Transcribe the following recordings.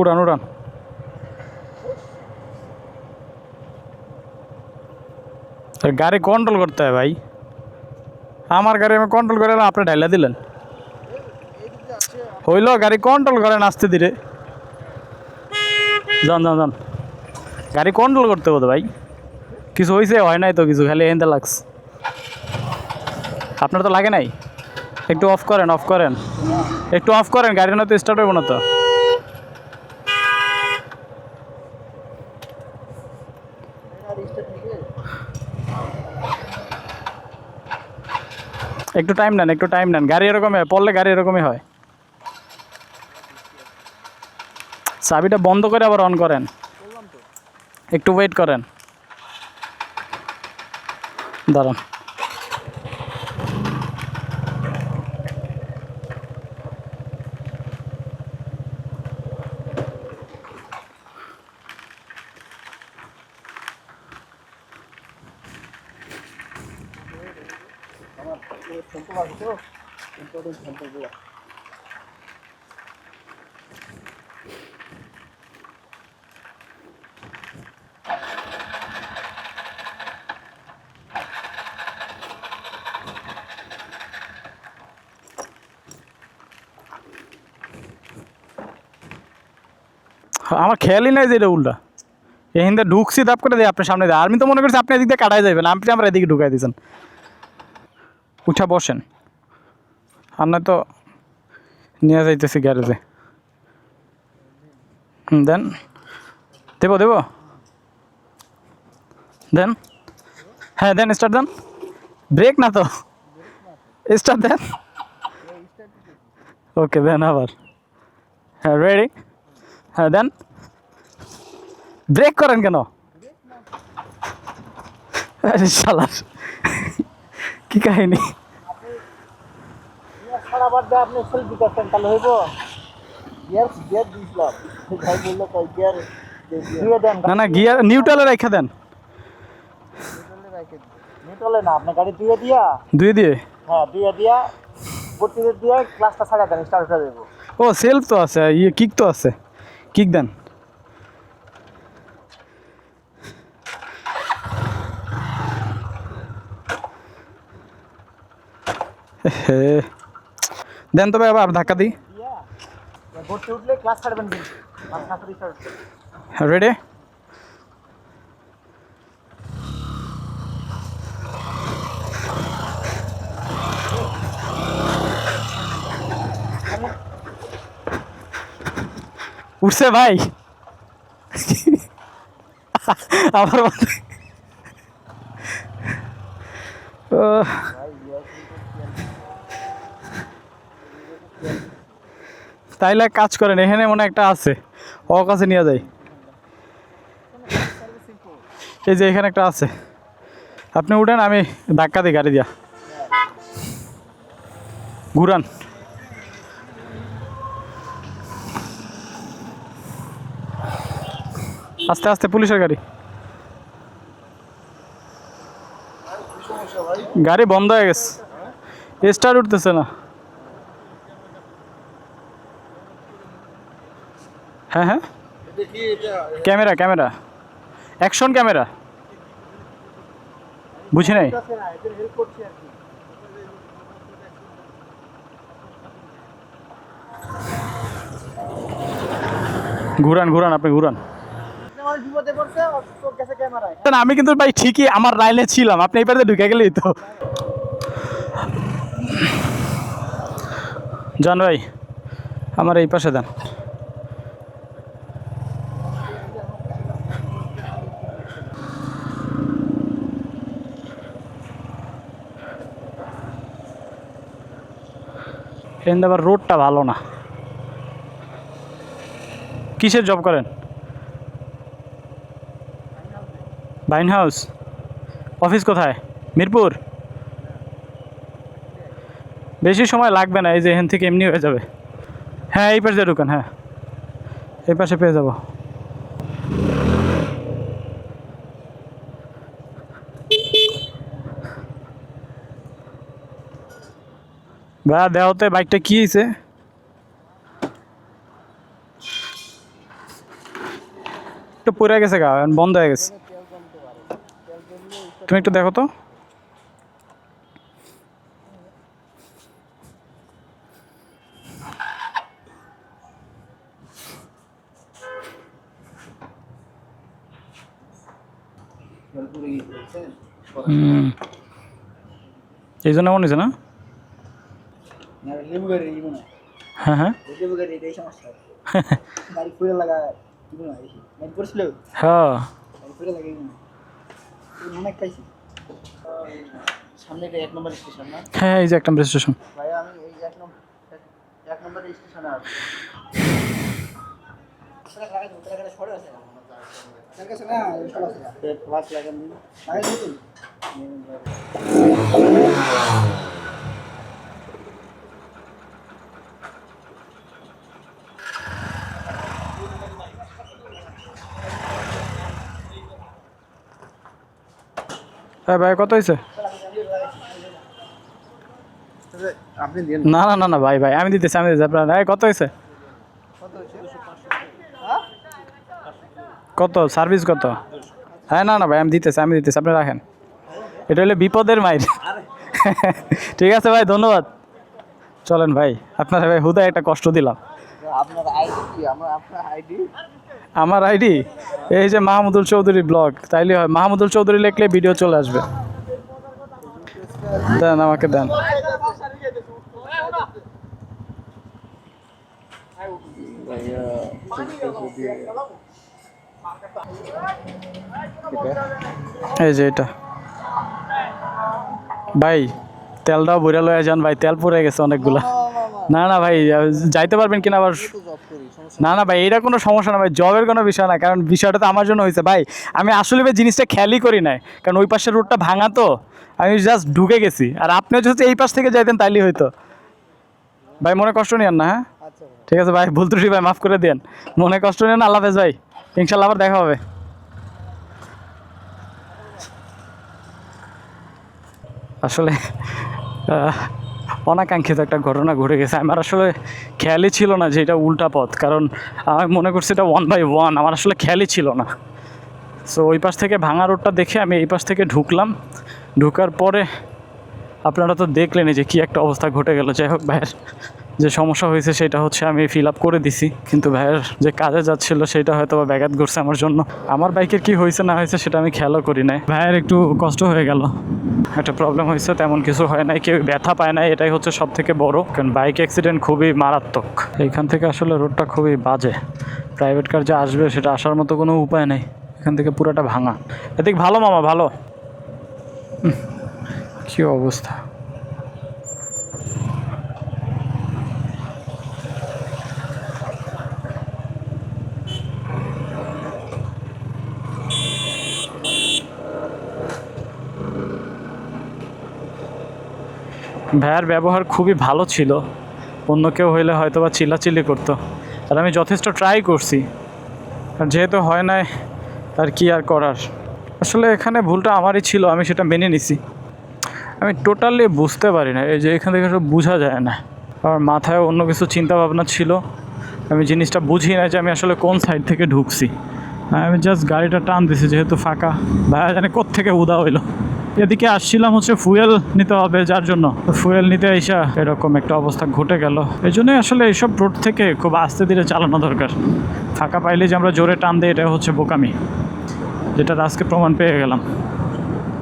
উড়ান উড়ান গাড়ি কন্ট্রোল করতে হয় ভাই। আমার গাড়ি আমি কন্ট্রোল করে আপনি ডাইলা দিলেন। হইল, গাড়ি কন্ট্রোল করেন, আস্তে ধীরে। যান যান যান। গাড়ি কন্ট্রোল করতে হতো ভাই। কিছু হয়েছে হয় নাই তো কিছু, খালি এনতে লাগছে। আপনার তো লাগে নাই? একটু অফ করেন অফ করেন। একটু অফ করেন, গাড়ি না তো স্টার্ট হইব না তো। একটু টাইম নেন, একটু টাইম নেন। গাড়ি এরকমই হয়, পড়লে গাড়ি এরকমই হয়। চাবিটা বন্ধ করে আবার অন করেন। একটু ওয়েট করেন। দাঁড়ান। আমার খেয়ালই নাই যে এটা উল্টা। এখান থেকে ঢুকছি দাপ করে দিয়ে আপনার সামনে দিয়ে। আমি তো মনে করছি আপনি এদিক দিয়ে কাটাই যাবেন আপনি আমরা এদিকে ঢুকাই দিয়েছেন। উঠা বসেন। আর তো নিয়ে যাইতেছি গ্যারেজে। দেন। দেব দেব। দেন। হ্যাঁ দেন, স্টার্ট দেন। ব্রেক না তো? স্টার্ট দেন। ওকে, দেন আবার। হ্যাঁ রেডি। হ্যাঁ দেন। ব্রেক করেন কেন? আরে শালার, কি কাহিনী? বাদ দিয়ে আপনি সেলফি করতেন তাহলে হইব? গিয়ার গিয়ার দিয়েছিলাম ভাই বলল কই গিয়ার দিয়ে দেন। না না গিয়ার নিউট্রালে রেখে দেন। নিউট্রালে না আপনার গাড়ি দিয়ে দিয়া দুই দিয়ে? হ্যাঁ দিয়ে দিয়া ভর্তিতে দিয়ে ক্লাসটা ছাড়া দেন স্টার্ট হয়ে দেবো। ও সেলফ তো আছে ইয়ে কিক তো আছে। কিক দেন। হে। দেন তবে আবার ধাক্কা দিই দিয়া ভর্তি উঠলে ক্লাস ছাড়বেন কিন্তু ক্লাস না স্টার্ট রেডি উঠছে ভাই আমার মতে আহ, তাইলে কাজ করেন, এখানে মনে একটা আছে। ও কাছে নিয়ে যাই। এই যে এখানে একটা আছে। আপনি উঠেন, আমি ধাক্কা দিই গাড়ি দিয়া। ঘুরান। আস্তে আস্তে, পুলিশের গাড়ি। গাড়ি বন্ধ হয়ে গেছে। স্টার্ট উঠতেছে না। হ্যাঁ হ্যাঁ। Camera camera. Action camera. বুঝি নাই? ঘুরান ঘুরান, আপনি ঘুরান। আমি কিন্তু ভাই ঠিকই আমার লাইনে ছিলাম। আপনি এই পারে ঢুকে গেলেই তো। জান ভাই, আমার এই পাশে দেন। এখানে আবার রোডটা ভালো না। কিসের জব করেন? বাইন হাউস অফিস কোথায়? মিরপুর? বেশি সময় লাগবে না, এই যে এখান থেকে এমনি হয়ে যাবে। হ্যাঁ এই পাশে ঢুকান হ্যাঁ। এই পাশে পেয়ে যাব। ভাইয়া, দেওয়াতে বাইকটা কী হয়েছে? একটু পড়ে গেছে গা, বন্ধ হয়ে গেছে। তুমি একটু দেখো তো। এই জন্য এমন হয়েছে না? মনে হয়। হ্যাঁ হ্যাঁ। লেবু গাড়ি এটাই সমস্যা। গাড়ি ফুলে লাগা কি মনে হয় গাড়ি করছিল হ্যাঁ গাড়ি ফুলে লাগে এই মনে হয় এই মনে হয় খাইছি সামনে এটা এক নম্বর স্টেশন না হ্যাঁ এই যে একটা স্টেশন ভাই আমি এই এক নম্বর এক নম্বর স্টেশনে আছি ক্লাস লাগান দিন লাগাই দিন হ্যাঁ ভাই কত হয়েছে না না না না ভাই ভাই আমি দিতেছি আমি দিতেছি আপনার। এই কত হয়েছে কত? সার্ভিস কত? হ্যাঁ না না ভাই আমি দিতেছি আমি দিতেছি আপনি রাখেন। এটা হলে বিপদের মাইর ঠিক আছে ভাই ধন্যবাদ। চলেন ভাই আপনারা ভাই হুদা একটা কষ্ট দিলাম। আপনার আইডি কি? আমার আপনার আইডি? আমার আইডি? এই যে মাহমুদুল চৌধুরী ব্লগ, তাইলে হয়, মাহমুদুল চৌধুরী লিখলে ভিডিও চলে আসবে। দেন আমাকে দেন। এই যে এটা। ভাই, তেলটাও ভরে লয়ে যান, ভাই, তেল পড়ে গেছে অনেকগুলা। না না ভাই যাইতে পারবেন কিনা আবার না না ভাই এটা কোনো সমস্যা না ভাই জবের কোনো বিষয় না কারণ বিষয়টা তো আমার জন্য হয়েছে। ভাই আমি আসলে ভাই জিনিসটা খেয়ালই করি নাই কারণ ওই পাশের রোডটা ভাঙা তো আমি জাস্ট ঢুকে গেছি। আর আপনি যদি এই পাশ থেকে যাইতেন তাইলেই হয়তো ভাই মনে কষ্ট নিয়েন না হ্যাঁ? আচ্ছা ঠিক আছে ভাই ভুল ত্রুটি ভাই মাফ করে দেন মনে কষ্ট নেন আল্লাহ হাফেজ ভাই। ইনশাল্লাহ আবার দেখা হবে। আসলে অনাকাঙ্ক্ষিত একটা ঘটনা ঘটে গেছে। আমার আসলে খেয়ালই ছিল না যে এটা উল্টা পথ, কারণ আমি মনে করছি এটা ওয়ান বাই ওয়ান আমার আসলে খেয়ালই ছিল না। সো ওই পাশ থেকে ভাঙা রোডটা দেখে আমি এই পাশ থেকে ঢুকলাম। ঢুকার পরে আপনারা তো দেখলেনই যে কী একটা অবস্থা ঘটে গেল। যাই হোক ভাইয়ের যে সমস্যা হয়েছে সেটা হচ্ছে আমি ফিল আপ করে দিছি। কিন্তু ভাইয়ের যে কাজে যাচ্ছিল সেটা হয়তো বা ব্যাঘাত ঘটছে আমার জন্য। আমার বাইকের কি হয়েছে না হয়েছে সেটা আমি খেয়ালও করি নাই। ভাইয়ের একটু কষ্ট হয়ে গেল। একটা প্রবলেম হয়েছে, তেমন কিছু হয় নাই, কেউ ব্যথা পায় নাই, এটাই হচ্ছে সব থেকে বড়। কারণ বাইক অ্যাক্সিডেন্ট খুবই মারাত্মক। এইখান থেকে আসলে রোডটা খুবই বাজে। প্রাইভেট কার যে আসবে সেটা আসার মতো কোনো উপায় নেই। এখান থেকে পুরোটা ভাঙা। এদিক ভালো মামা, ভালো? কি অবস্থা? ভাইয়ার ব্যবহার খুবই ভালো ছিল। অন্য কেউ হইলে হয়তো বা চিল্লাচিল্লি করতো। আর আমি যথেষ্ট ট্রাই করছি। আর যেহেতু হয় নাই আর কি আর করার? আসলে এখানে ভুলটা আমারই ছিল, আমি সেটা মেনে নিছি। আমি টোটালি বুঝতে পারি না, এই যে এখান থেকে সব বোঝা যায় না। আমার মাথায় অন্য কিছু চিন্তা ভাবনা ছিল। আমি জিনিসটা বুঝি না যে আমি আসলে কোন সাইড থেকে ঢুকছি। আমি জাস্ট গাড়িটা টান দিছি, যেহেতু ফাঁকা। ভাইয়া জানে কোত্থেকে উদা হইল। এদিকে আসছিলাম হচ্ছে ফুয়েল নিতে হবে, যার জন্য। ফুয়েল নিতে এসা এরকম একটা অবস্থা ঘটে গেল। এই জন্যই আসলে এইসব রোড থেকে খুব আস্তে ধীরে চালানো দরকার। ফাঁকা পাইলে যে আমরা জোরে টান দিই, এটা হচ্ছে বোকামি। যেটা আজকে প্রমাণ পেয়ে গেলাম।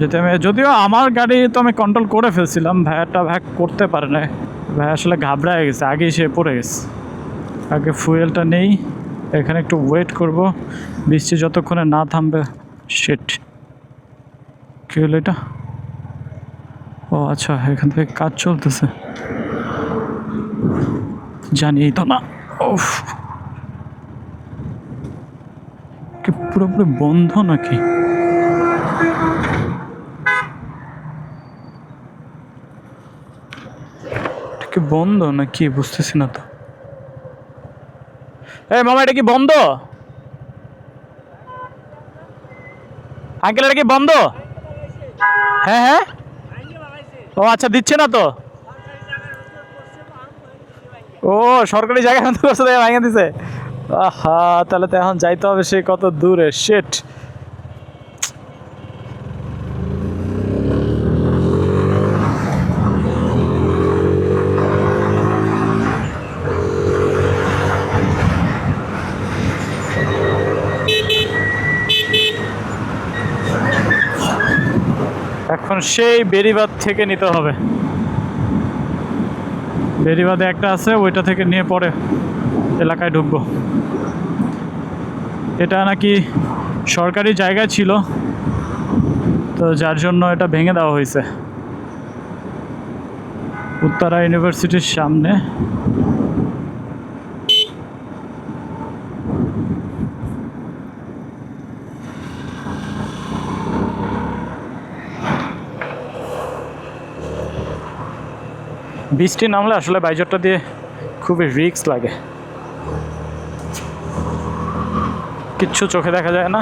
যেতে আমি যদিও আমার গাড়ি তো আমি কন্ট্রোল করে ফেলছিলাম ভাইয়াটা ভ্যাক করতে পারে না ভাই আসলে ঘাবড়ায় গেছে, আগেই সে পড়ে গেছে। আগে ফুয়েলটা নেই, এখানে একটু ওয়েট করব। বৃষ্টি যতক্ষণে না থামবে সেট কী হলো এটা? ও আচ্ছা এখান থেকে কাজ চলতেছে। জানি তো না। ওফ কি পুরোপুরি বন্ধ নাকি? কি বন্ধ নাকি? বুঝতেছি না তো। এই মামা, এটা কি বন্ধ? আঙ্কেল, এটা কি বন্ধ? হ্যাঁ হ্যাঁ। ও আচ্ছা দিচ্ছে না তো? ও, সরকারি জায়গা করছে দিছে। আহা, তাহলে তো এখন যাইতে হবে সে কত দূরে। শেট এখন সেই বেরিবাদ থেকে নিতে হবে। বেরিবাদে একটা আছে, ওইটা থেকে নিয়ে পরে এলাকায় ঢুকবো। এটা নাকি সরকারি জায়গায় ছিল, তো যার জন্য এটা ভেঙে দেওয়া হয়েছে। উত্তরা ইউনিভার্সিটির সামনে। বৃষ্টি নামলে আসলে বাইজরটা দিয়ে খুবই রিক্স লাগে। কিচ্ছু চোখে দেখা যায় না।